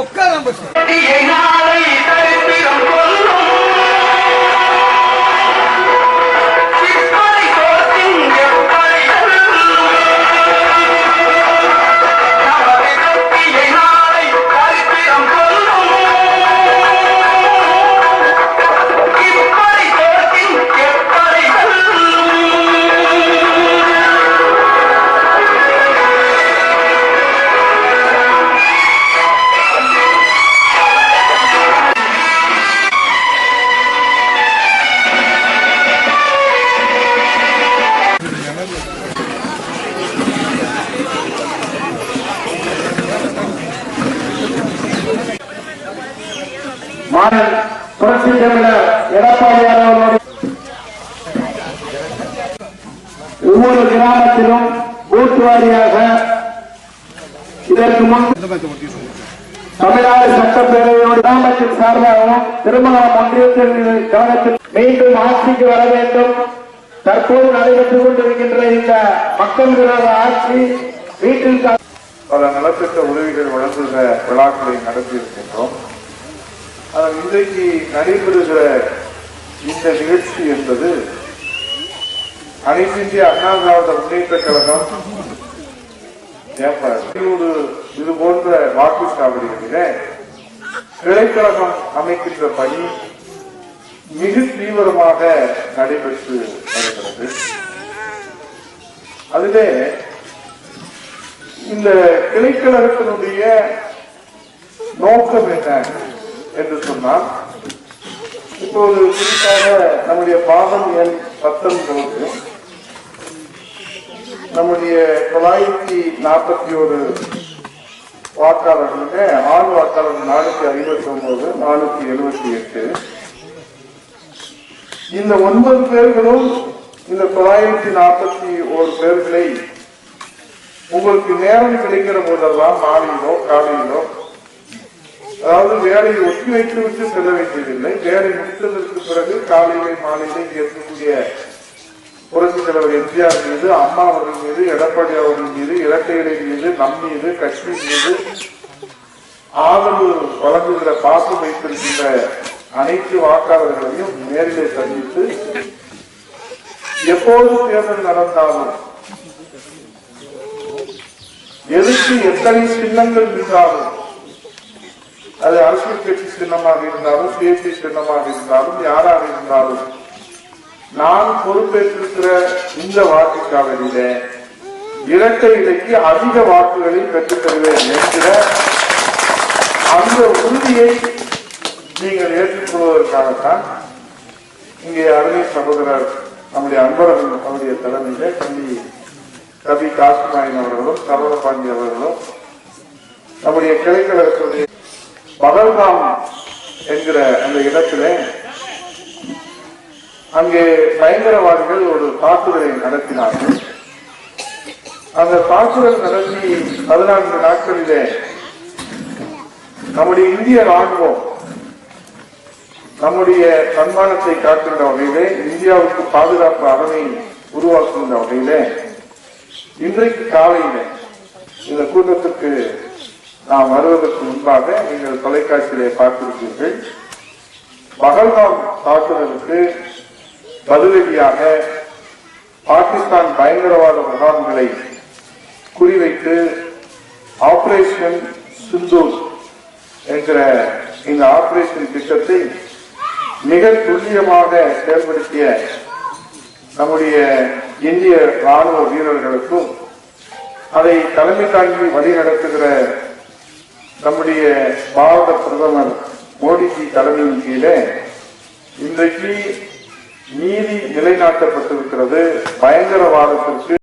உட்காரம் மாநில புரட்சி தமிழர் எடப்பாடியார் அவர்களுடைய ஒவ்வொரு கிராமத்திலும் பூத் வாரியாக இதற்கு முன் தமிழ்நாடு சட்டப்பேரவையோடு கிராமத்தின் சார்பாகவும் திருமணம் ஒன்றியத்தின் கழகத்தில் மீண்டும் ஆட்சிக்கு வர வேண்டும். தற்போது நடைபெற்றுக் கொண்டிருக்கின்ற இந்த மக்கள் விரோத ஆட்சி வீட்டில் பல நலத்திட்ட உதவிகள் வழங்குகிற விழாக்களை நடத்தியிருக்கின்றோம். ஆனால் இன்றைக்கு நடைபெறுகிற இந்த நிகழ்ச்சி என்பது அனைத்திந்திய அண்ணா திராவிட முன்னேற்ற கழகம் ஏப்பா, இது போன்ற வாக்குச்சாவடிகளிலே கிளைக்கழகம் அமைக்கின்ற பணி மிக தீவிரமாக நடைபெற்று வருகிறது. அதிலே இந்த கிளைக்கழகத்தினுடைய நோக்கம் என்ன? என்று சொன்னால் இப்போது குறிப்பாக நம்முடைய பாகம் எண் பத்தொன்பது நம்முடைய தொள்ளாயிரத்தி நாற்பத்தி ஒரு வாக்காளர்களுக்கு ஆண் வாக்காளர் நானூத்தி ஐம்பத்தி ஒன்பது நானூத்தி எழுபத்தி எட்டு. இந்த ஒன்பது பேர்களும் இந்த தொள்ளாயிரத்தி நாற்பத்தி ஒரு பேர்களை உங்களுக்கு நேரம் கிடைக்கிற போதெல்லாம் மாலையிலோ காலையிலோ அதாவது வேலையை ஒத்தி வைத்து விட்டு செல்ல வேண்டியதில்லை. வேலை முடித்ததற்கு பிறகு காலையிலே மாலையிலே இருக்கக்கூடிய புரட்சி தலைவர் எம்ஜிஆர் மீது அம்மா அவர்கள் மீது எடப்பாடி அவர்கள் மீது இரட்டைகளை மீது நம் மீது கட்சி மீது ஆதரவு வழங்குகிற பாசம் வைத்திருக்கின்ற அனைத்து வாக்காளர்களையும் நேரிலே சந்தித்து எப்போது தேர்தல் நடந்தாலும் எதுக்கு எத்தனை சின்னங்கள் இருந்தாலும் அது அரசியல் கட்சி சின்னமாக இருந்தாலும் சுயேட்சை சின்னமாக இருந்தாலும் யாராக இருந்தாலும் நான் பொறுப்பேற்றிருக்கிற இந்த வாக்குச்சாவடியில இரட்டை இலைக்கு அதிக வாக்குகளை பெற்றுத் தருவேன் என்கிற அந்த உறுதியை நீங்கள் ஏற்றுக்கொள்வதற்காகத்தான் இங்கே அருமை சகோதரர் நம்முடைய அன்பரவன் அவருடைய தலைமையில கல்வி கவி காசுநாயன் அவர்களும் சரவணபாண்டி அவர்களும் நம்முடைய கிளைக்கழகத்துடைய பகல்காம் என்கிற அந்த இடத்துல அங்கே பயங்கரவாதிகள் ஒரு தாக்குதலை நடத்தினார்கள். அந்த தாக்குதல் நடத்தி பதினான்கு நாட்களிலே நம்முடைய இந்திய ராணுவம் நம்முடைய தன்மானத்தை காக்கின்ற வகையிலே இந்தியாவுக்கு பாதுகாப்பு அரணை உருவாக்குகின்ற வகையிலே இன்றைக்கு காலையிலே இந்த கூட்டத்திற்கு நாம் வருவதற்கு முன்பாக நீங்கள் தொலைக்காட்சியிலே பார்த்திருப்பீர்கள். பகல்காம் தாக்குதலுக்கு பதிலடியாக பாகிஸ்தான் பயங்கரவாத முகாம்களை குறிவைத்து ஆபரேஷன் சிந்தூர் என்கிற இந்த ஆபரேஷன் திட்டத்தை மிக துல்லியமாக செயல்படுத்திய நம்முடைய இந்திய ராணுவ வீரர்களுக்கும் அதை தலைமை தாங்கி வழிநடத்துகிற நம்முடைய மாவட்ட பிரதமர் மோடிஜி தலைமையின் கீழே இன்றைக்கு நீதி நிலைநாட்டப்பட்டிருக்கிறது. பயங்கரவாதத்திற்கு